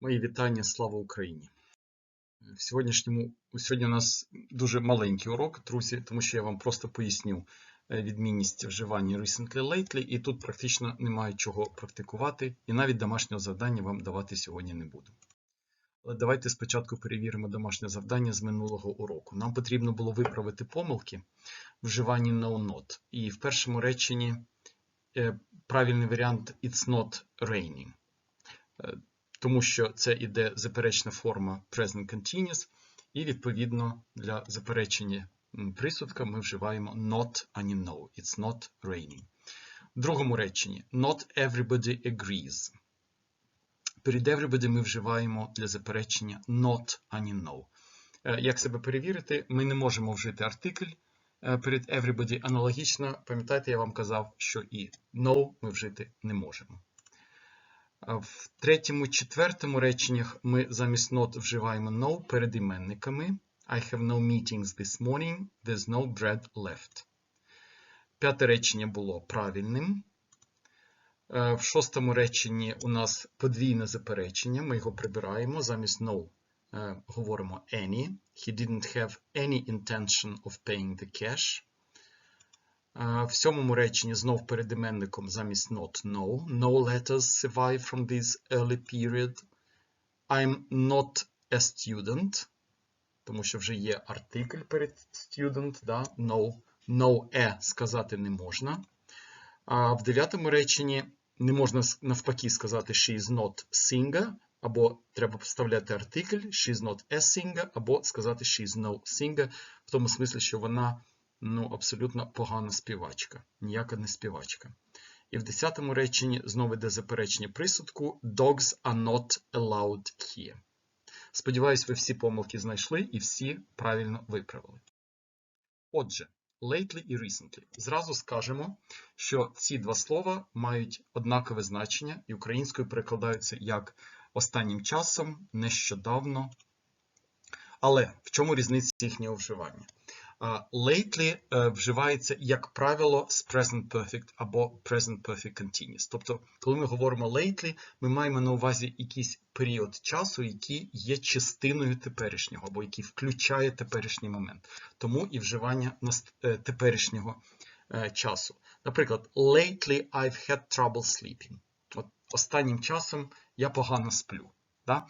Мої вітання, слава Україні! В сьогоднішньому сьогодні у нас дуже маленький урок, друзі, тому що я вам просто поясню е, відмінність вживання recently lately, і тут практично немає чого практикувати, і навіть домашнього завдання вам давати сьогодні не буду. Але давайте спочатку перевіримо домашнє завдання з минулого уроку. Нам потрібно було виправити помилки вживанні no not. І в першому реченні е, правильний варіант It's not raining. Тому що це іде заперечна форма present continuous, і, відповідно, для заперечення присудка ми вживаємо not ані no. It's not raining. В другому реченні not everybody agrees. Перед everybody ми вживаємо для заперечення not ані no. Е, як себе перевірити, ми не можемо вжити артикль е, перед everybody. Аналогічно, пам'ятаєте, я вам казав, що і no ми вжити не можемо. В третьому, четвертому реченнях ми замість not вживаємо no перед іменниками. I have no meetings this morning. There's no bread left. П'яте речення було правильним. В шостому реченні у нас подвійне заперечення. Ми його прибираємо. Замість no говоримо any. He didn't have any intention of paying the cash. В сьомому реченні знов перед іменником замість not no. No letters survive from this early period. I'm not a student. Тому що вже є артикль перед student. Да? No. No e сказати не можна. А в дев'ятому реченні не можна навпаки сказати she is not singer, або треба поставляти артикль she is not a singer, або сказати she is no singer, в тому смислі, що вона ну, абсолютно погана співачка, ніяка не співачка. І в десятому реченні знову йде заперечення присудку Dogs are not allowed here. Сподіваюсь, ви всі помилки знайшли і всі правильно виправили. Отже, lately і recently. Зразу скажемо, що ці два слова мають однакове значення і українською перекладаються як останнім часом, нещодавно. Але в чому різниця їхнього вживання? Lately е, вживається, як правило, з present perfect або present perfect continuous. Тобто, коли ми говоримо lately, ми маємо на увазі якийсь період часу, який є частиною теперішнього, або який включає теперішній момент. Тому і вживання е, теперішнього е, часу. Наприклад, lately I've had trouble sleeping. От Останнім часом я погано сплю. Да?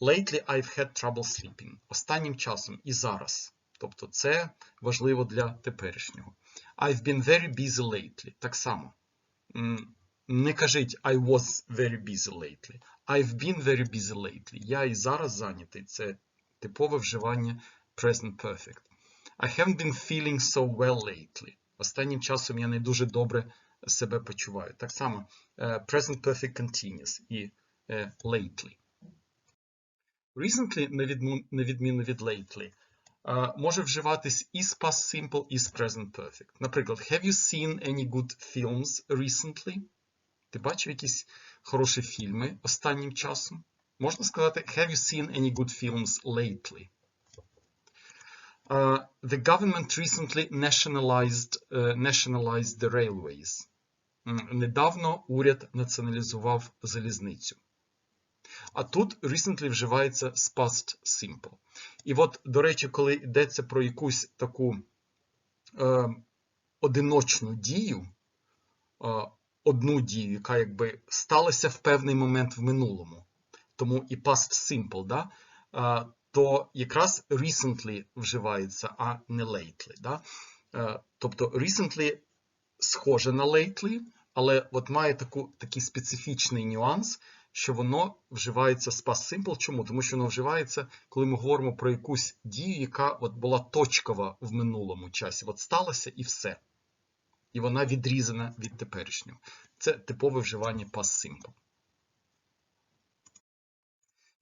Lately I've had trouble sleeping. Останнім часом і зараз. Тобто це важливо для теперішнього. I've been very busy lately. Так само. Не кажіть I was very busy lately. I've been very busy lately. Я і зараз зайнятий. Це типове вживання present perfect. I haven't been feeling so well lately. Останнім часом я не дуже добре себе почуваю. Так само present perfect continuous і lately. Recently, на відміну від lately, може вживатись із past simple, з present perfect. Наприклад, have you seen any good films recently? Ти бачив якісь хороші фільми останнім часом? Можна сказати, have you seen any good films lately? Uh, the government recently nationalized, uh, nationalized the railways. Недавно уряд націоналізував залізницю. А тут recently вживається з past simple. І от, до речі, коли йдеться про якусь таку е, одиночну дію, е, одну дію, яка якби сталася в певний момент в минулому, тому і past simple, да? е, то якраз recently вживається, а не lately. Да? Е, тобто recently схоже на lately, але от має таку, такий специфічний нюанс що воно вживається з past simple. Чому? Тому що воно вживається, коли ми говоримо про якусь дію, яка от була точкова в минулому часі. От сталося і все. І вона відрізана від теперішнього. Це типове вживання past simple.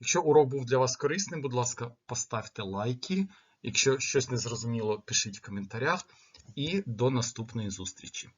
Якщо урок був для вас корисним, будь ласка, поставте лайки. Якщо щось не зрозуміло, пишіть в коментарях. І до наступної зустрічі.